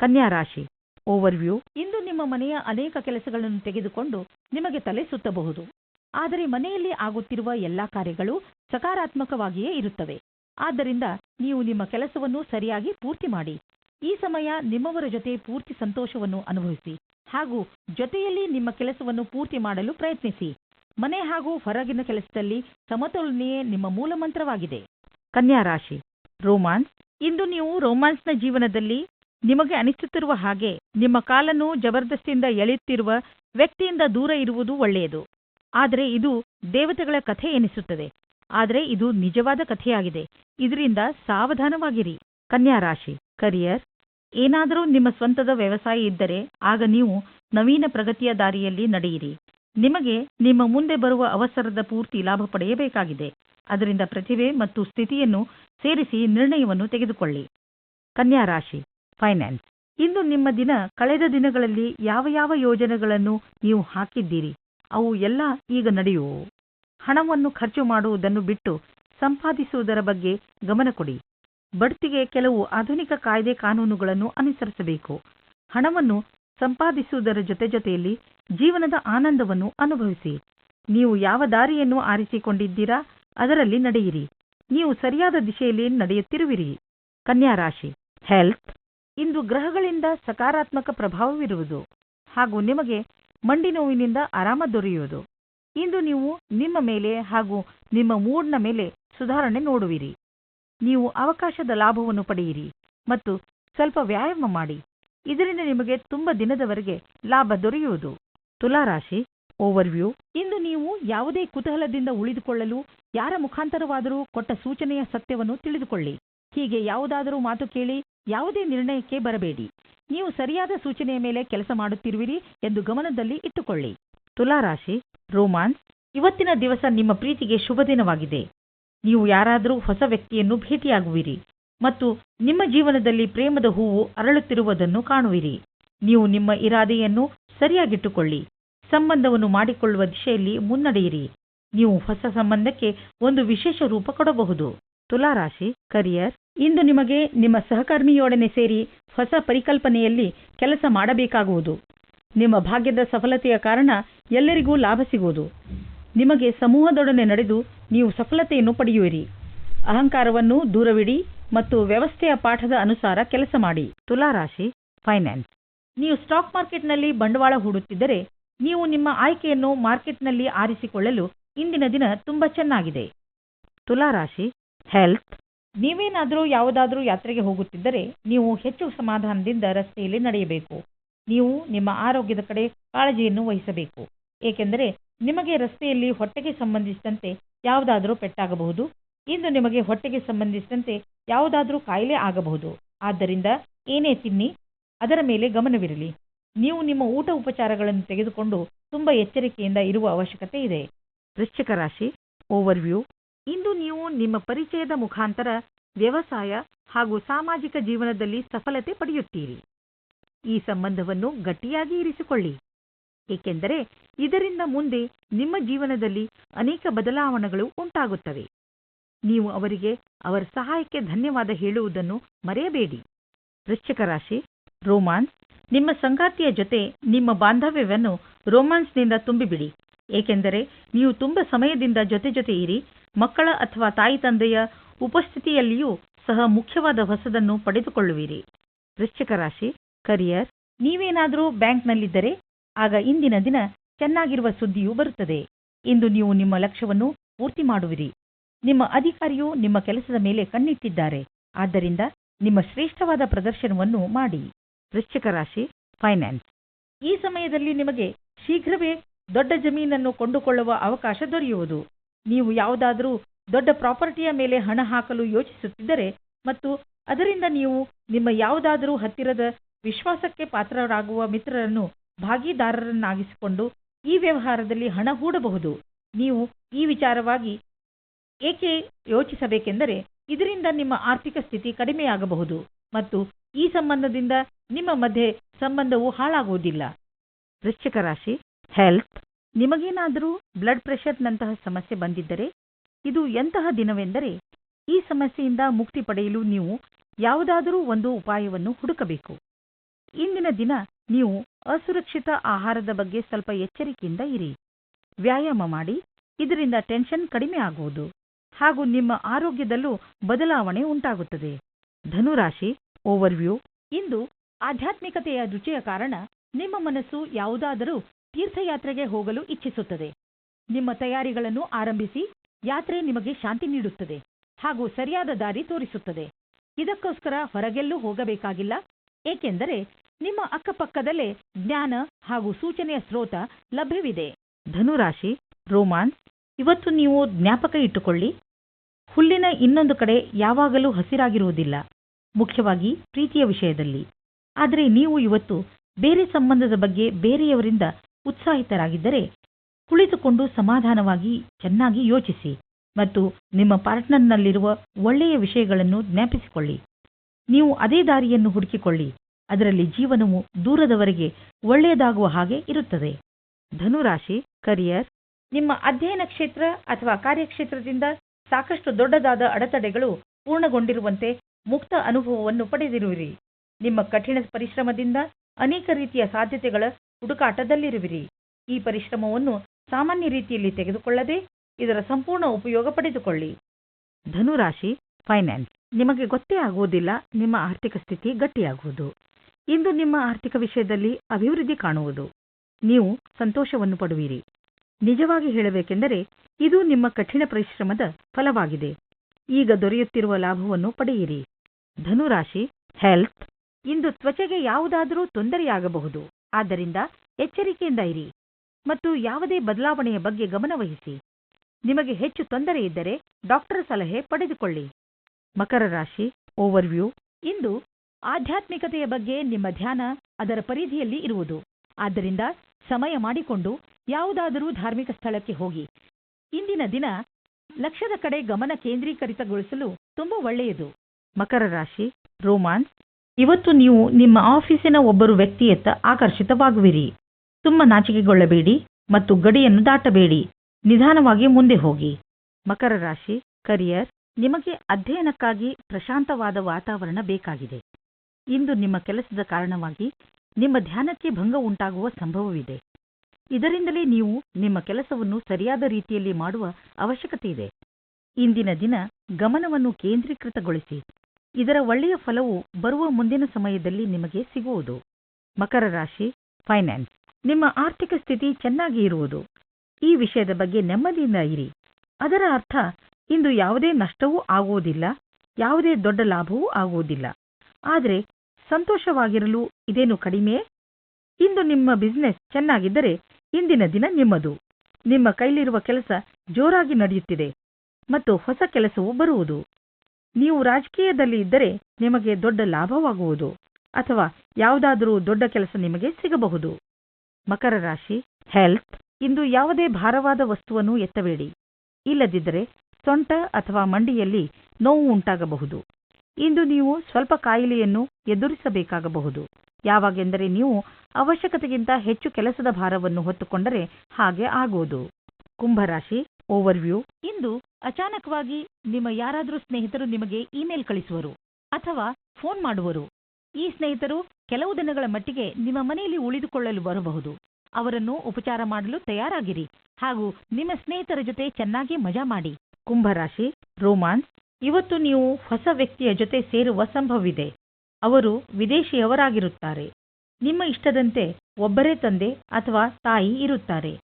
ಕನ್ಯಾ ರಾಶಿ ಓವರ್ವ್ಯೂ ಇಂದು ನಿಮ್ಮ ಮನೆಯ ಅನೇಕ ಕೆಲಸಗಳನ್ನು ತೆಗೆದುಕೊಂಡು ನಿಮಗೆ ತಲೆ ಸುತ್ತಬಹುದು. ಆದರೆ ಮನೆಯಲ್ಲಿ ಆಗುತ್ತಿರುವ ಎಲ್ಲಾ ಕಾರ್ಯಗಳು ಸಕಾರಾತ್ಮಕವಾಗಿಯೇ ಇರುತ್ತವೆ. ಆದ್ದರಿಂದ ನೀವು ನಿಮ್ಮ ಕೆಲಸವನ್ನು ಸರಿಯಾಗಿ ಪೂರ್ತಿ ಮಾಡಿ. ಈ ಸಮಯ ನಿಮ್ಮವರ ಜೊತೆ ಪೂರ್ತಿ ಸಂತೋಷವನ್ನು ಅನುಭವಿಸಿ. ಹಾಗೂ ಜೊತೆಯಲ್ಲಿ ನಿಮ್ಮ ಕೆಲಸವನ್ನು ಪೂರ್ತಿ ಮಾಡಲು ಪ್ರಯತ್ನಿಸಿ. ಮನೆ ಹಾಗೂ ಹೊರಗಿನ ಕೆಲಸದಲ್ಲಿ ಸಮತೋಲನೆಯೇ ನಿಮ್ಮ ಮೂಲ ಮಂತ್ರವಾಗಿದೆ. ಕನ್ಯಾ ರಾಶಿ ರೋಮಾನ್ಸ್ ಇಂದು ನೀವು ರೋಮಾನ್ಸ್ನ ಜೀವನದಲ್ಲಿ ನಿಮಗೆ ಅನಿಸುತ್ತಿರುವ ಹಾಗೆ ನಿಮ್ಮ ಕಾಲನ್ನು ಜಬರ್ದಸ್ತಿಯಿಂದ ಎಳೆಯುತ್ತಿರುವ ವ್ಯಕ್ತಿಯಿಂದ ದೂರ ಇರುವುದು ಒಳ್ಳೆಯದು. ಆದರೆ ಇದು ದೇವತೆಗಳ ಕಥೆ ಎನಿಸುತ್ತದೆ. ಆದರೆ ಇದು ನಿಜವಾದ ಕಥೆಯಾಗಿದೆ. ಇದರಿಂದ ಸಾವಧಾನವಾಗಿರಿ. ಕನ್ಯಾ ರಾಶಿ ಕರಿಯರ್ ಏನಾದರೂ ನಿಮ್ಮ ಸ್ವಂತದ ವ್ಯವಸಾಯ ಇದ್ದರೆ ಆಗ ನೀವು ನವೀನ ಪ್ರಗತಿಯ ದಾರಿಯಲ್ಲಿ ನಡೆಯಿರಿ. ನಿಮಗೆ ನಿಮ್ಮ ಮುಂದೆ ಬರುವ ಅವಸರದ ಪೂರ್ತಿ ಲಾಭ ಪಡೆಯಬೇಕಾಗಿದೆ. ಅದರಿಂದ ಪ್ರತಿಭೆ ಮತ್ತು ಸ್ಥಿತಿಯನ್ನು ಸೇರಿಸಿ ನಿರ್ಣಯವನ್ನು ತೆಗೆದುಕೊಳ್ಳಿ. ಕನ್ಯಾ ರಾಶಿ ಫೈನಾನ್ಸ್. ಇಂದು ನಿಮ್ಮ ದಿನ ಕಳೆದ ದಿನಗಳಲ್ಲಿ ಯಾವ ಯಾವ ಯೋಜನೆಗಳನ್ನು ನೀವು ಹಾಕಿದ್ದೀರಿ? ಅವು ಎಲ್ಲ ಈಗ ನಡೆಯುವವು ಹಣವನ್ನು ಖರ್ಚು ಮಾಡುವುದನ್ನು ಬಿಟ್ಟು ಸಂಪಾದಿಸುವುದರ ಬಗ್ಗೆ ಗಮನ ಕೊಡಿ. ಬಡ್ತಿಗೆ ಕೆಲವು ಆಧುನಿಕ ಕಾಯ್ದೆ ಕಾನೂನುಗಳನ್ನು ಅನುಸರಿಸಬೇಕು. ಹಣವನ್ನು ಸಂಪಾದಿಸುವುದರ ಜೊತೆ ಜೊತೆಯಲ್ಲಿ ಜೀವನದ ಆನಂದವನ್ನು ಅನುಭವಿಸಿ. ನೀವು ಯಾವ ದಾರಿಯನ್ನು ಆರಿಸಿಕೊಂಡಿದ್ದೀರಾ? ಅದರಲ್ಲಿ ನಡೆಯಿರಿ. ನೀವು ಸರಿಯಾದ ದಿಶೆಯಲ್ಲಿ ನಡೆಯುತ್ತಿರುವಿರಿ. ಕನ್ಯಾ ರಾಶಿ. ಹೆಲ್ತ್ ಇಂದು ಗ್ರಹಗಳಿಂದ ಸಕಾರಾತ್ಮಕ ಪ್ರಭಾವವಿರುವುದು ಹಾಗೂ ನಿಮಗೆ ಮಂಡಿ ನೋವಿನಿಂದ ಆರಾಮ ದೊರೆಯುವುದು. ಇಂದು ನೀವು ನಿಮ್ಮ ಮೇಲೆ ಹಾಗೂ ನಿಮ್ಮ ಮೂಡ್ನ ಮೇಲೆ ಸುಧಾರಣೆ ನೋಡುವಿರಿ. ನೀವು ಅವಕಾಶದ ಲಾಭವನ್ನು ಪಡೆಯಿರಿ ಮತ್ತು ಸ್ವಲ್ಪ ವ್ಯಾಯಾಮ ಮಾಡಿ. ಇದರಿಂದ ನಿಮಗೆ ತುಂಬ ದಿನದವರೆಗೆ ಲಾಭ ದೊರೆಯುವುದು. ತುಲಾರಾಶಿ ಓವರ್ವ್ಯೂ ಇಂದು ನೀವು ಯಾವುದೇ ಕುತೂಹಲದಿಂದ ಉಳಿದುಕೊಳ್ಳಲು ಯಾರ ಮುಖಾಂತರವಾದರೂ ಕೊಟ್ಟ ಸೂಚನೆಯ ಸತ್ಯವನ್ನು ತಿಳಿದುಕೊಳ್ಳಿ. ಹೀಗೆ ಯಾವುದಾದರೂ ಮಾತು ಕೇಳಿ ಯಾವುದೇ ನಿರ್ಣಯಕ್ಕೆ ಬರಬೇಡಿ. ನೀವು ಸರಿಯಾದ ಸೂಚನೆಯ ಮೇಲೆ ಕೆಲಸ ಮಾಡುತ್ತಿರುವಿರಿ ಎಂದು ಗಮನದಲ್ಲಿ ಇಟ್ಟುಕೊಳ್ಳಿ. ತುಲಾರಾಶಿ, ರೋಮಾನ್ಸ್, ಇವತ್ತಿನ ದಿವಸ ನಿಮ್ಮ ಪ್ರೀತಿಗೆ ಶುಭ ದಿನವಾಗಿದೆ. ನೀವು ಯಾರಾದರೂ ಹೊಸ ವ್ಯಕ್ತಿಯನ್ನು ಭೇಟಿಯಾಗುವಿರಿ ಮತ್ತು ನಿಮ್ಮ ಜೀವನದಲ್ಲಿ ಪ್ರೇಮದ ಹೂವು ಅರಳುತ್ತಿರುವುದನ್ನು ಕಾಣುವಿರಿ. ನೀವು ನಿಮ್ಮ ಇರಾದೆಯನ್ನು ಸರಿಯಾಗಿಟ್ಟುಕೊಳ್ಳಿ. ಸಂಬಂಧವನ್ನು ಮಾಡಿಕೊಳ್ಳುವ ದಿಶೆಯಲ್ಲಿ ಮುನ್ನಡೆಯಿರಿ. ನೀವು ಹೊಸ ಸಂಬಂಧಕ್ಕೆ ಒಂದು ವಿಶೇಷ ರೂಪ ಕೊಡಬಹುದು. ತುಲಾರಾಶಿ ಕರಿಯರ್ ಇಂದು ನಿಮಗೆ ನಿಮ್ಮ ಸಹಕರ್ಮಿಯೊಡನೆ ಸೇರಿ ಹೊಸ ಪರಿಕಲ್ಪನೆಯಲ್ಲಿ ಕೆಲಸ ಮಾಡಬೇಕಾಗುವುದು. ನಿಮ್ಮ ಭಾಗ್ಯದ ಸಫಲತೆಯ ಕಾರಣ ಎಲ್ಲರಿಗೂ ಲಾಭ ಸಿಗುವುದು. ನಿಮಗೆ ಸಮೂಹದೊಡನೆ ನಡೆದು ನೀವು ಸಫಲತೆಯನ್ನು ಪಡೆಯುವಿರಿ. ಅಹಂಕಾರವನ್ನು ದೂರವಿಡಿ ಮತ್ತು ವ್ಯವಸ್ಥೆಯ ಪಾಠದ ಅನುಸಾರ ಕೆಲಸ ಮಾಡಿ. ತುಲಾರಾಶಿ ಫೈನಾನ್ಸ್ ನೀವು ಸ್ಟಾಕ್ ಮಾರ್ಕೆಟ್ನಲ್ಲಿ ಬಂಡವಾಳ ಹೂಡುತ್ತಿದ್ದರೆ ನೀವು ನಿಮ್ಮ ಆಯ್ಕೆಯನ್ನು ಮಾರ್ಕೆಟ್ನಲ್ಲಿ ಆರಿಸಿಕೊಳ್ಳಲು ಇಂದಿನ ದಿನ ತುಂಬಾ ಚೆನ್ನಾಗಿದೆ. ತುಲಾರಾಶಿ ಹೆಲ್ತ್ ನೀವೇನಾದರೂ ಯಾವುದಾದರೂ ಯಾತ್ರೆಗೆ ಹೋಗುತ್ತಿದ್ದರೆ ನೀವು ಹೆಚ್ಚು ಸಮಾಧಾನದಿಂದ ರಸ್ತೆಯಲ್ಲಿ ನಡೆಯಬೇಕು. ನೀವು ನಿಮ್ಮ ಆರೋಗ್ಯದ ಕಡೆ ಕಾಳಜಿಯನ್ನು ವಹಿಸಬೇಕು. ಏಕೆಂದರೆ ನಿಮಗೆ ರಸ್ತೆಯಲ್ಲಿ ಹೊಟ್ಟೆಗೆ ಸಂಬಂಧಿಸಿದಂತೆ ಯಾವುದಾದರೂ ಪೆಟ್ಟಾಗಬಹುದು. ಇಂದು ನಿಮಗೆ ಹೊಟ್ಟೆಗೆ ಸಂಬಂಧಿಸಿದಂತೆ ಯಾವುದಾದರೂ ಕಾಯಿಲೆ ಆಗಬಹುದು. ಆದ್ದರಿಂದ ಏನೇ ತಿನ್ನಿ ಅದರ ಮೇಲೆ ಗಮನವಿರಲಿ. ನೀವು ನಿಮ್ಮ ಊಟ ಉಪಚಾರಗಳನ್ನು ತೆಗೆದುಕೊಂಡು ತುಂಬಾ ಎಚ್ಚರಿಕೆಯಿಂದ ಇರುವ ಅವಶ್ಯಕತೆ ಇದೆ. ವೃಶ್ಚಿಕ ರಾಶಿ ಓವರ್ವ್ಯೂ ಇಂದು ನೀವು ನಿಮ್ಮ ಪರಿಚಯದ ಮುಖಾಂತರ ವ್ಯವಸಾಯ ಹಾಗೂ ಸಾಮಾಜಿಕ ಜೀವನದಲ್ಲಿ ಸಫಲತೆ ಪಡೆಯುತ್ತೀರಿ. ಈ ಸಂಬಂಧವನ್ನು ಗಟ್ಟಿಯಾಗಿ ಇರಿಸಿಕೊಳ್ಳಿ. ಏಕೆಂದರೆ ಇದರಿಂದ ಮುಂದೆ ನಿಮ್ಮ ಜೀವನದಲ್ಲಿ ಅನೇಕ ಬದಲಾವಣೆಗಳು ಉಂಟಾಗುತ್ತವೆ. ನೀವು ಅವರಿಗೆ ಅವರ ಸಹಾಯಕ್ಕೆ ಧನ್ಯವಾದ ಹೇಳುವುದನ್ನು ಮರೆಯಬೇಡಿ. ವೃಶ್ಚಿಕ ರಾಶಿ, ರೋಮಾನ್ಸ್, ನಿಮ್ಮ ಸಂಗಾತಿಯ ಜೊತೆ ನಿಮ್ಮ ಬಾಂಧವ್ಯವನ್ನು ರೋಮಾನ್ಸ್ನಿಂದ ತುಂಬಿಬಿಡಿ. ಏಕೆಂದರೆ ನೀವು ತುಂಬ ಸಮಯದಿಂದ ಜೊತೆ ಜೊತೆ ಇರಿ, ಮಕ್ಕಳ ಅಥವಾ ತಾಯಿ ತಂದೆಯ ಉಪಸ್ಥಿತಿಯಲ್ಲಿಯೂ ಸಹ ಮುಖ್ಯವಾದ ಹೊಸದನ್ನು ಪಡೆದುಕೊಳ್ಳುವಿರಿ. ವೃಶ್ಚಿಕ ರಾಶಿ ಕರಿಯರ್ ನೀವೇನಾದರೂ ಬ್ಯಾಂಕ್ನಲ್ಲಿದ್ದರೆ ಆಗ ಇಂದಿನ ದಿನ ಚೆನ್ನಾಗಿರುವ ಸುದ್ದಿಯೂ ಬರುತ್ತದೆ. ಇಂದು ನೀವು ನಿಮ್ಮ ಲಕ್ಷ್ಯವನ್ನು ಪೂರ್ತಿ ಮಾಡುವಿರಿ. ನಿಮ್ಮ ಅಧಿಕಾರಿಯು ನಿಮ್ಮ ಕೆಲಸದ ಮೇಲೆ ಕಣ್ಣಿಟ್ಟಿದ್ದಾರೆ. ಆದ್ದರಿಂದ ನಿಮ್ಮ ಶ್ರೇಷ್ಠವಾದ ಪ್ರದರ್ಶನವನ್ನು ಮಾಡಿ. ವೃಶ್ಚಿಕ ರಾಶಿ ಫೈನಾನ್ಸ್ ಈ ಸಮಯದಲ್ಲಿ ನಿಮಗೆ ಶೀಘ್ರವೇ ದೊಡ್ಡ ಜಮೀನನ್ನು ಕೊಂಡುಕೊಳ್ಳುವ ಅವಕಾಶ ದೊರೆಯುವುದು. ನೀವು ಯಾವುದಾದರೂ ದೊಡ್ಡ ಪ್ರಾಪರ್ಟಿಯ ಮೇಲೆ ಹಣ ಹಾಕಲು ಯೋಚಿಸುತ್ತಿದ್ದರೆ ಮತ್ತು ಅದರಿಂದ ನೀವು ನಿಮ್ಮ ಯಾವುದಾದರೂ ಹತ್ತಿರದ ವಿಶ್ವಾಸಕ್ಕೆ ಪಾತ್ರರಾಗುವ ಮಿತ್ರರನ್ನು ಭಾಗಿದಾರರನ್ನಾಗಿಸಿಕೊಂಡು ಈ ವ್ಯವಹಾರದಲ್ಲಿ ಹಣ ಹೂಡಬಹುದು. ನೀವು ಈ ವಿಚಾರವಾಗಿ ಏಕೆ ಯೋಚಿಸಬೇಕೆಂದರೆ ಇದರಿಂದ ನಿಮ್ಮ ಆರ್ಥಿಕ ಸ್ಥಿತಿ ಕಡಿಮೆಯಾಗಬಹುದು ಮತ್ತು ಈ ಸಂಬಂಧದಿಂದ ನಿಮ್ಮ ಮಧ್ಯೆ ಸಂಬಂಧವು ಹಾಳಾಗುವುದಿಲ್ಲ. ವೃಶ್ಚಿಕ ರಾಶಿ ಹೆಲ್ತ್ ನಿಮಗೇನಾದರೂ ಬ್ಲಡ್ ಪ್ರೆಷರ್ನಂತಹ ಸಮಸ್ಯೆ ಬಂದಿದ್ದರೆ, ಇದು ಎಂತಹ ದಿನವೆಂದರೆ ಈ ಸಮಸ್ಯೆಯಿಂದ ಮುಕ್ತಿ ಪಡೆಯಲು ನೀವು ಯಾವುದಾದರೂ ಒಂದು ಉಪಾಯವನ್ನು ಹುಡುಕಬೇಕು. ಇಂದಿನ ದಿನ ನೀವು ಅಸುರಕ್ಷಿತ ಆಹಾರದ ಬಗ್ಗೆ ಸ್ವಲ್ಪ ಎಚ್ಚರಿಕೆಯಿಂದ ಇರಿ. ವ್ಯಾಯಾಮ ಮಾಡಿ, ಇದರಿಂದ ಟೆನ್ಷನ್ ಕಡಿಮೆ ಆಗುವುದು ಹಾಗೂ ನಿಮ್ಮ ಆರೋಗ್ಯದಲ್ಲೂ ಬದಲಾವಣೆ ಉಂಟಾಗುತ್ತದೆ. ಧನುರಾಶಿ ಓವರ್ವ್ಯೂ ಇಂದು ಆಧ್ಯಾತ್ಮಿಕತೆಯ ರುಚಿಯ ಕಾರಣ ನಿಮ್ಮ ಮನಸ್ಸು ಯಾವುದಾದರೂ ತೀರ್ಥಯಾತ್ರೆಗೆ ಹೋಗಲು ಇಚ್ಛಿಸುತ್ತದೆ. ನಿಮ್ಮ ತಯಾರಿಗಳನ್ನು ಆರಂಭಿಸಿ, ಯಾತ್ರೆ ನಿಮಗೆ ಶಾಂತಿ ನೀಡುತ್ತದೆ ಹಾಗೂ ಸರಿಯಾದ ದಾರಿ ತೋರಿಸುತ್ತದೆ. ಇದಕ್ಕೋಸ್ಕರ ಹೊರಗೆಲ್ಲೂ ಹೋಗಬೇಕಾಗಿಲ್ಲ, ಏಕೆಂದರೆ ನಿಮ್ಮ ಅಕ್ಕಪಕ್ಕದಲ್ಲೇ ಜ್ಞಾನ ಹಾಗೂ ಸೂಚನೆಯ ಸ್ರೋತ ಲಭ್ಯವಿದೆ. ಧನುರಾಶಿ ರೋಮಾನ್ಸ್ ಇವತ್ತು ನೀವು ಜ್ಞಾಪಕ ಇಟ್ಟುಕೊಳ್ಳಿ. ಹುಲ್ಲಿನ ಇನ್ನೊಂದು ಕಡೆ ಯಾವಾಗಲೂ ಹಸಿರಾಗಿರುವುದಿಲ್ಲ, ಮುಖ್ಯವಾಗಿ ಪ್ರೀತಿಯ ವಿಷಯದಲ್ಲಿ. ಆದರೆ ನೀವು ಇವತ್ತು ಬೇರೆ ಸಂಬಂಧದ ಬಗ್ಗೆ ಬೇರೆಯವರಿಂದ ಉತ್ಸಾಹಿತರಾಗಿದ್ದರೆ ಕುಳಿತುಕೊಂಡು ಸಮಾಧಾನವಾಗಿ ಚೆನ್ನಾಗಿ ಯೋಚಿಸಿ ಮತ್ತು ನಿಮ್ಮ ಪಾರ್ಟ್ನರ್ನಲ್ಲಿರುವ ಒಳ್ಳೆಯ ವಿಷಯಗಳನ್ನು ಜ್ಞಾಪಿಸಿಕೊಳ್ಳಿ. ನೀವು ಅದೇ ದಾರಿಯನ್ನು ಹುಡುಕಿಕೊಳ್ಳಿ. ಅದರಲ್ಲಿ ಜೀವನವು ದೂರದವರೆಗೆ ಒಳ್ಳೆಯದಾಗುವ ಹಾಗೆ ಇರುತ್ತದೆ. ಧನುರಾಶಿ ಕರಿಯರ್ ನಿಮ್ಮ ಅಧ್ಯಯನ ಕ್ಷೇತ್ರ ಅಥವಾ ಕಾರ್ಯಕ್ಷೇತ್ರದಿಂದ ಸಾಕಷ್ಟು ದೊಡ್ಡದಾದ ಅಡೆತಡೆಗಳು ಪೂರ್ಣಗೊಂಡಿರುವಂತೆ ಮುಕ್ತ ಅನುಭವವನ್ನು ಪಡೆದಿರುವಿರಿ. ನಿಮ್ಮ ಕಠಿಣ ಪರಿಶ್ರಮದಿಂದ ಅನೇಕ ರೀತಿಯ ಸಾಧ್ಯತೆಗಳ ಹುಡುಕಾಟದಲ್ಲಿರುವಿರಿ. ಈ ಪರಿಶ್ರಮವನ್ನು ಸಾಮಾನ್ಯ ರೀತಿಯಲ್ಲಿ ತೆಗೆದುಕೊಳ್ಳದೆ ಇದರ ಸಂಪೂರ್ಣ ಉಪಯೋಗ ಪಡೆದುಕೊಳ್ಳಿ. ಧನುರಾಶಿ, ಫೈನಾನ್ಸ್. ನಿಮಗೆ ಗೊತ್ತೇ ಆಗುವುದಿಲ್ಲ, ನಿಮ್ಮ ಆರ್ಥಿಕ ಸ್ಥಿತಿ ಗಟ್ಟಿಯಾಗುವುದು. ಇಂದು ನಿಮ್ಮ ಆರ್ಥಿಕ ವಿಷಯದಲ್ಲಿ ಅಭಿವೃದ್ಧಿ ಕಾಣುವುದು. ನೀವು ಸಂತೋಷವನ್ನು ಪಡುವಿರಿ. ನಿಜವಾಗಿ ಹೇಳಬೇಕೆಂದರೆ, ಇದು ನಿಮ್ಮ ಕಠಿಣ ಪರಿಶ್ರಮದ ಫಲವಾಗಿದೆ. ಈಗ ದೊರೆಯುತ್ತಿರುವ ಲಾಭವನ್ನು ಪಡೆಯಿರಿ. ಧನುರಾಶಿ, ಹೆಲ್ತ್. ಇಂದು ತ್ವಚೆಗೆ ಯಾವುದಾದರೂ ತೊಂದರೆಯಾಗಬಹುದು. ಆದ್ದರಿಂದ ಎಚ್ಚರಿಕೆಯಿಂದ ಇರಿ ಮತ್ತು ಯಾವುದೇ ಬದಲಾವಣೆಯ ಬಗ್ಗೆ ಗಮನವಹಿಸಿ ನಿಮಗೆ ಹೆಚ್ಚು ತೊಂದರೆ ಇದ್ದರೆ ಡಾಕ್ಟರ್ ಸಲಹೆ ಪಡೆದುಕೊಳ್ಳಿ. ಮಕರ ರಾಶಿ ಓವರ್ವ್ಯೂ ಇಂದು ಆಧ್ಯಾತ್ಮಿಕತೆಯ ಬಗ್ಗೆ ನಿಮ್ಮ ಧ್ಯಾನ ಅದರ ಪರಿಧಿಯಲ್ಲಿ ಇರುವುದು. ಆದ್ದರಿಂದ ಸಮಯ ಮಾಡಿಕೊಂಡು ಯಾವುದಾದರೂ ಧಾರ್ಮಿಕ ಸ್ಥಳಕ್ಕೆ ಹೋಗಿ. ಇಂದಿನ ದಿನ ಲಕ್ಷದ ಕಡೆ ಗಮನ ಕೇಂದ್ರೀಕರಿತಗೊಳಿಸಲು ತುಂಬಾ ಒಳ್ಳೆಯದು. ಮಕರ ರಾಶಿ ರೋಮಾನ್ಸ್ ಇವತ್ತು ನೀವು ನಿಮ್ಮ ಆಫೀಸಿನ ಒಬ್ಬರು ವ್ಯಕ್ತಿಯತ್ತ ಆಕರ್ಷಿತವಾಗುವಿರಿ. ತುಂಬ ನಾಚಿಕೆಗೊಳ್ಳಬೇಡಿ ಮತ್ತು ಗಡಿಯನ್ನು ದಾಟಬೇಡಿ. ನಿಧಾನವಾಗಿ ಮುಂದೆ ಹೋಗಿ. ಮಕರ ರಾಶಿ ಕರಿಯರ್ ನಿಮಗೆ ಅಧ್ಯಯನಕ್ಕಾಗಿ ಪ್ರಶಾಂತವಾದ ವಾತಾವರಣ ಬೇಕಾಗಿದೆ. ಇಂದು ನಿಮ್ಮ ಕೆಲಸದ ಕಾರಣವಾಗಿ ನಿಮ್ಮ ಧ್ಯಾನಕ್ಕೆ ಭಂಗ ಉಂಟಾಗುವ ಸಂಭವವಿದೆ. ಇದರಿಂದಲೇ ನೀವು ನಿಮ್ಮ ಕೆಲಸವನ್ನು ಸರಿಯಾದ ರೀತಿಯಲ್ಲಿ ಮಾಡುವ ಅವಶ್ಯಕತೆ ಇದೆ. ಇಂದಿನ ದಿನ ಗಮನವನ್ನು ಕೇಂದ್ರೀಕೃತಗೊಳಿಸಿ. ಇದರ ಒಳ್ಳೆಯ ಫಲವು ಬರುವ ಮುಂದಿನ ಸಮಯದಲ್ಲಿ ನಿಮಗೆ ಸಿಗುವುದು. ಮಕರ ರಾಶಿ ಫೈನಾನ್ಸ್ ನಿಮ್ಮ ಆರ್ಥಿಕ ಸ್ಥಿತಿ ಚೆನ್ನಾಗಿ ಇರುವುದು. ಈ ವಿಷಯದ ಬಗ್ಗೆ ನೆಮ್ಮದಿಯಿಂದ ಇರಿ. ಅದರ ಅರ್ಥ, ಇಂದು ಯಾವುದೇ ನಷ್ಟವೂ ಆಗುವುದಿಲ್ಲ, ಯಾವುದೇ ದೊಡ್ಡ ಲಾಭವೂ ಆಗುವುದಿಲ್ಲ. ಆದರೆ, ಸಂತೋಷವಾಗಿರಲು ಇದೇನು ಕಡಿಮೆ? ಇಂದು ನಿಮ್ಮ ಬಿಸ್ನೆಸ್ ಚೆನ್ನಾಗಿದ್ದರೆ ಇಂದಿನ ದಿನ ನಿಮ್ಮದು. ನಿಮ್ಮ ಕೈಲಿರುವ ಕೆಲಸ ಜೋರಾಗಿ ನಡೆಯುತ್ತಿದೆ ಮತ್ತು ಹೊಸ ಕೆಲಸವೂ ಬರುವುದು. ನೀವು ರಾಜಕೀಯದಲ್ಲಿ ಇದ್ದರೆ ನಿಮಗೆ ದೊಡ್ಡ ಲಾಭವಾಗುವುದು ಅಥವಾ ಯಾವುದಾದರೂ ದೊಡ್ಡ ಕೆಲಸ ನಿಮಗೆ ಸಿಗಬಹುದು. ಮಕರ ರಾಶಿ ಹೆಲ್ತ್ ಇಂದು ಯಾವುದೇ ಭಾರವಾದ ವಸ್ತುವನ್ನು ಎತ್ತಬೇಡಿ. ಇಲ್ಲದಿದ್ದರೆ ಸೊಂಟ ಅಥವಾ ಮಂಡಿಯಲ್ಲಿ ನೋವು ಉಂಟಾಗಬಹುದು. ಇಂದು ನೀವು ಸ್ವಲ್ಪ ಕಾಯಿಲೆಯನ್ನು ಎದುರಿಸಬೇಕಾಗಬಹುದು. ಯಾವಾಗೆಂದರೆ ನೀವು ಅವಶ್ಯಕತೆಗಿಂತ ಹೆಚ್ಚು ಕೆಲಸದ ಭಾರವನ್ನು ಹೊತ್ತುಕೊಂಡರೆ ಹಾಗೆ ಆಗುವುದು. ಕುಂಭರಾಶಿ ಓವರ್ವ್ಯೂ. ಇಂದು ಅಚಾನಕವಾಗಿ ನಿಮ್ಮ ಯಾರಾದರೂ ಸ್ನೇಹಿತರು ನಿಮಗೆ ಇಮೇಲ್ ಕಳಿಸುವರು ಅಥವಾ ಫೋನ್ ಮಾಡುವರು. ಈ ಸ್ನೇಹಿತರು ಕೆಲವು ದಿನಗಳ ಮಟ್ಟಿಗೆ ನಿಮ್ಮ ಮನೆಯಲ್ಲಿ ಉಳಿದುಕೊಳ್ಳಲು ಬರಬಹುದು. ಅವರನ್ನು ಉಪಚಾರ ಮಾಡಲು ತಯಾರಾಗಿರಿ ಹಾಗೂ ನಿಮ್ಮ ಸ್ನೇಹಿತರ ಜೊತೆ ಚೆನ್ನಾಗಿ ಮಜಾ ಮಾಡಿ. ಕುಂಭರಾಶಿ ರೋಮಾನ್ಸ್ ಇವತ್ತು ನೀವು ಹೊಸ ವ್ಯಕ್ತಿಯ ಜೊತೆ ಸೇರುವ ಸಂಭವವಿದೆ. ಅವರು ವಿದೇಶಿಯವರಾಗಿರುತ್ತಾರೆ. ನಿಮ್ಮ ಇಷ್ಟದಂತೆ ಒಬ್ಬರೇ ತಂದೆ ಅಥವಾ ತಾಯಿ ಇರುತ್ತಾರೆ.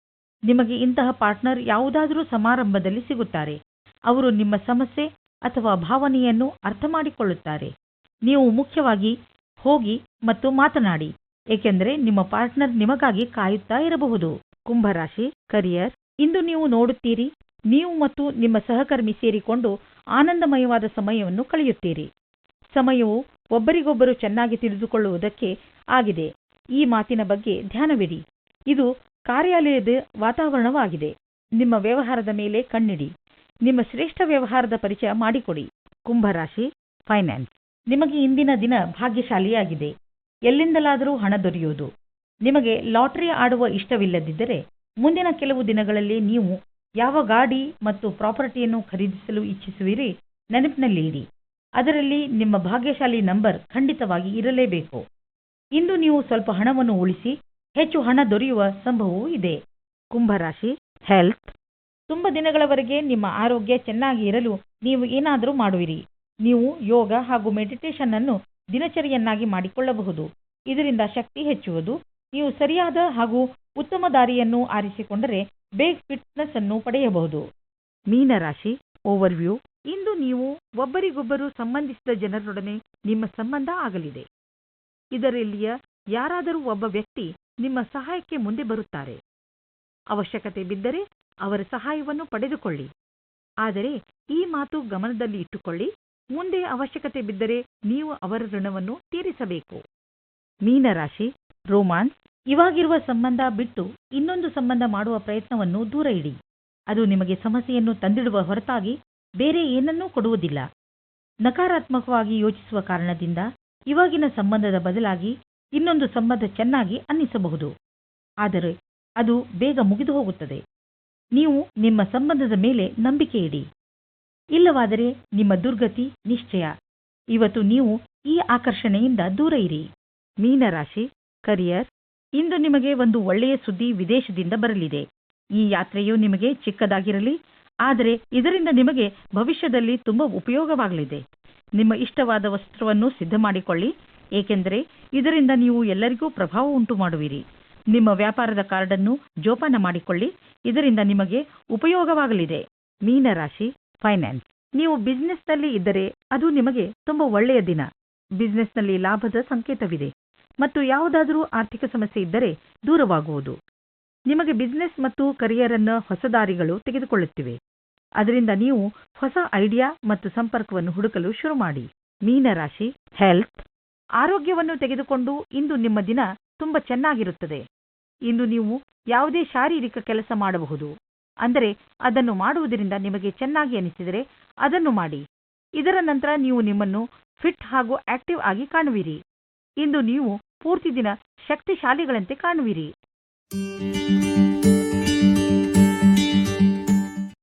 ನಿಮಗೆ ಇಂತಹ ಪಾರ್ಟ್ನರ್ ಯಾವುದಾದರೂ ಸಮಾರಂಭದಲ್ಲಿ ಸಿಗುತ್ತಾರೆ. ಅವರು ನಿಮ್ಮ ಸಮಸ್ಯೆ ಅಥವಾ ಭಾವನೆಯನ್ನು ಅರ್ಥ ಮಾಡಿಕೊಳ್ಳುತ್ತಾರೆ ನೀವು ಮುಖ್ಯವಾಗಿ ಹೋಗಿ ಮತ್ತು ಮಾತನಾಡಿ, ಏಕೆಂದರೆ ನಿಮ್ಮ ಪಾರ್ಟ್ನರ್ ನಿಮಗಾಗಿ ಕಾಯುತ್ತಾ ಇರಬಹುದು. ಕುಂಭರಾಶಿ ಕರಿಯರ್ ಇಂದು ನೀವು ನೋಡುತ್ತೀರಿ, ನೀವು ಮತ್ತು ನಿಮ್ಮ ಸಹಕರ್ಮಿ ಸೇರಿಕೊಂಡು ಆನಂದಮಯವಾದ ಸಮಯವನ್ನು ಕಳೆಯುತ್ತೀರಿ. ಸಮಯವು ಒಬ್ಬರಿಗೊಬ್ಬರು ಚೆನ್ನಾಗಿ ತಿಳಿದುಕೊಳ್ಳುವುದಕ್ಕೆ ಆಗಿದೆ. ಈ ಮಾತಿನ ಬಗ್ಗೆ ಧ್ಯಾನವಿಡಿ. ಇದು ಕಾರ್ಯಾಲಯದ ವಾತಾವರಣವಾಗಿದೆ. ನಿಮ್ಮ ವ್ಯವಹಾರದ ಮೇಲೆ ಕಣ್ಣಿಡಿ. ನಿಮ್ಮ ಶ್ರೇಷ್ಠ ವ್ಯವಹಾರದ ಪರಿಚಯ ಮಾಡಿಕೊಡಿ. ಕುಂಭರಾಶಿ ಫೈನಾನ್ಸ್ ನಿಮಗೆ ಇಂದಿನ ದಿನ ಭಾಗ್ಯಶಾಲಿಯಾಗಿದೆ. ಎಲ್ಲಿಂದಲಾದರೂ ಹಣ ದೊರೆಯುವುದು. ನಿಮಗೆ ಲಾಟರಿ ಆಡುವ ಇಷ್ಟವಿಲ್ಲದಿದ್ದರೆ, ಮುಂದಿನ ಕೆಲವು ದಿನಗಳಲ್ಲಿ ನೀವು ಯಾವ ಗಾಡಿ ಮತ್ತು ಪ್ರಾಪರ್ಟಿಯನ್ನು ಖರೀದಿಸಲು ಇಚ್ಛಿಸುವಿರಿ ನೆನಪಿನಲ್ಲಿ ಇಡಿ ಅದರಲ್ಲಿ ನಿಮ್ಮ ಭಾಗ್ಯಶಾಲಿ ನಂಬರ್ ಖಂಡಿತವಾಗಿ ಇರಲೇಬೇಕು. ಇಂದು ನೀವು ಸ್ವಲ್ಪ ಹಣವನ್ನು ಉಳಿಸಿ ಹೆಚ್ಚು ಹಣ ದೊರೆಯುವ ಸಂಭವವೂ ಇದೆ. ಕುಂಭರಾಶಿ ಹೆಲ್ತ್ ತುಂಬ ದಿನಗಳವರೆಗೆ ನಿಮ್ಮ ಆರೋಗ್ಯ ಚೆನ್ನಾಗಿ ಇರಲು ನೀವು ಏನಾದರೂ ಮಾಡುವಿರಿ. ನೀವು ಯೋಗ ಹಾಗೂ ಮೆಡಿಟೇಷನ್ ಅನ್ನು ದಿನಚರಿಯನ್ನಾಗಿ ಮಾಡಿಕೊಳ್ಳಬಹುದು. ಇದರಿಂದ ಶಕ್ತಿ ಹೆಚ್ಚುವುದು. ನೀವು ಸರಿಯಾದ ಹಾಗೂ ಉತ್ತಮ ದಾರಿಯನ್ನು ಆರಿಸಿಕೊಂಡರೆ ಬೇಗ ಫಿಟ್ನೆಸ್ ಅನ್ನು ಪಡೆಯಬಹುದು. ಮೀನರಾಶಿ ಓವರ್ವ್ಯೂ ಇಂದು ನೀವು ಒಬ್ಬರಿಗೊಬ್ಬರು ಸಂಬಂಧಿಸಿದ ಜನರೊಡನೆ ನಿಮ್ಮ ಸಂಬಂಧ ಆಗಲಿದೆ. ಇದರಲ್ಲಿಯ ಯಾರಾದರೂ ಒಬ್ಬ ವ್ಯಕ್ತಿ ನಿಮ್ಮ ಸಹಾಯಕ್ಕೆ ಮುಂದೆ ಬರುತ್ತಾರೆ. ಅವಶ್ಯಕತೆ ಬಿದ್ದರೆ ಅವರ ಸಹಾಯವನ್ನು ಪಡೆದುಕೊಳ್ಳಿ. ಆದರೆ ಈ ಮಾತು ಗಮನದಲ್ಲಿ ಇಟ್ಟುಕೊಳ್ಳಿ. ಮುಂದೆ ಅವಶ್ಯಕತೆ ಬಿದ್ದರೆ ನೀವು ಅವರ ಋಣವನ್ನು ತೀರಿಸಬೇಕು. ಮೀನರಾಶಿ, ರೋಮಾನ್ಸ್, ಇವಾಗಿರುವ ಸಂಬಂಧ ಬಿಟ್ಟು ಇನ್ನೊಂದು ಸಂಬಂಧ ಮಾಡುವ ಪ್ರಯತ್ನವನ್ನು ದೂರ ಇಡಿ. ಅದು ನಿಮಗೆ ಸಮಸ್ಯೆಯನ್ನು ತಂದಿಡುವ ಹೊರತಾಗಿ ಬೇರೆ ಏನನ್ನೂ ಕೊಡುವುದಿಲ್ಲ. ನಕಾರಾತ್ಮಕವಾಗಿ ಯೋಚಿಸುವ ಕಾರಣದಿಂದ ಇವಾಗಿನ ಸಂಬಂಧದ ಬದಲಾಗಿ ಇನ್ನೊಂದು ಸಂಬಂಧ ಚೆನ್ನಾಗಿ ಅನ್ನಿಸಬಹುದು. ಆದರೆ ಅದು ಬೇಗ ಮುಗಿದು ಹೋಗುತ್ತದೆ. ನೀವು ನಿಮ್ಮ ಸಂಬಂಧದ ಮೇಲೆ ನಂಬಿಕೆ ಇಡಿ. ಇಲ್ಲವಾದರೆ ನಿಮ್ಮ ದುರ್ಗತಿ ನಿಶ್ಚಯ. ಇವತ್ತು ನೀವು ಈ ಆಕರ್ಷಣೆಯಿಂದ ದೂರ ಇರಿ. ಮೀನರಾಶಿ, ಕರಿಯರ್, ಇಂದು ನಿಮಗೆ ಒಂದು ಒಳ್ಳೆಯ ಸುದ್ದಿ ವಿದೇಶದಿಂದ ಬರಲಿದೆ. ಈ ಯಾತ್ರೆಯು ನಿಮಗೆ ಚಿಕ್ಕದಾಗಿರಲಿ, ಆದರೆ ಇದರಿಂದ ನಿಮಗೆ ಭವಿಷ್ಯದಲ್ಲಿ ತುಂಬ ಉಪಯೋಗವಾಗಲಿದೆ. ನಿಮ್ಮ ಇಷ್ಟವಾದ ವಸ್ತ್ರವನ್ನು ಸಿದ್ಧ ಮಾಡಿಕೊಳ್ಳಿ ಏಕೆಂದರೆ ಇದರಿಂದ ನೀವು ಎಲ್ಲರಿಗೂ ಪ್ರಭಾವ ಉಂಟು ಮಾಡುವಿರಿ ನಿಮ್ಮ ವ್ಯಾಪಾರದ ಕಾರ್ಡನ್ನು ಜೋಪಾನ ಮಾಡಿಕೊಳ್ಳಿ. ಇದರಿಂದ ನಿಮಗೆ ಉಪಯೋಗವಾಗಲಿದೆ. ಮೀನರಾಶಿ, ಫೈನಾನ್ಸ್. ನೀವು ಬಿಸ್ನೆಸ್ನಲ್ಲಿ ಇದ್ದರೆ ಅದು ನಿಮಗೆ ತುಂಬ ಒಳ್ಳೆಯ ದಿನ. ಬಿಸ್ನೆಸ್ನಲ್ಲಿ ಲಾಭದ ಸಂಕೇತವಿದೆ. ಮತ್ತು ಯಾವುದಾದರೂ ಆರ್ಥಿಕ ಸಮಸ್ಯೆ ಇದ್ದರೆ ದೂರವಾಗುವುದು. ನಿಮಗೆ ಬಿಸ್ನೆಸ್ ಮತ್ತು ಕರಿಯರ್ ಅನ್ನು ಹೊಸ ದಾರಿಗಳು ತೆಗೆದುಕೊಳ್ಳುತ್ತಿವೆ. ಅದರಿಂದ ನೀವು ಹೊಸ ಐಡಿಯಾ ಮತ್ತು ಸಂಪರ್ಕವನ್ನು ಹುಡುಕಲು ಶುರು ಮಾಡಿ. ಮೀನರಾಶಿ, ಹೆಲ್ತ್. ಆರೋಗ್ಯವನ್ನು ತೆಗೆದುಕೊಂಡು ಇಂದು ನಿಮ್ಮ ದಿನ ತುಂಬ ಚೆನ್ನಾಗಿರುತ್ತದೆ. ಇಂದು ನೀವು ಯಾವುದೇ ಶಾರೀರಿಕ ಕೆಲಸ ಮಾಡಬಹುದು. ಅಂದರೆ ಅದನ್ನು ಮಾಡುವುದರಿಂದ ನಿಮಗೆ ಚೆನ್ನಾಗಿ ಅನಿಸಿದರೆ ಅದನ್ನು ಮಾಡಿ. ಇದರ ನಂತರ ನೀವು ನಿಮ್ಮನ್ನು ಫಿಟ್ ಹಾಗೂ ಆಕ್ಟಿವ್ ಆಗಿ ಕಾಣುವಿರಿ. ಇಂದು ನೀವು ಪೂರ್ತಿ ದಿನ ಶಕ್ತಿಶಾಲಿಗಳಂತೆ ಕಾಣುವಿರಿ.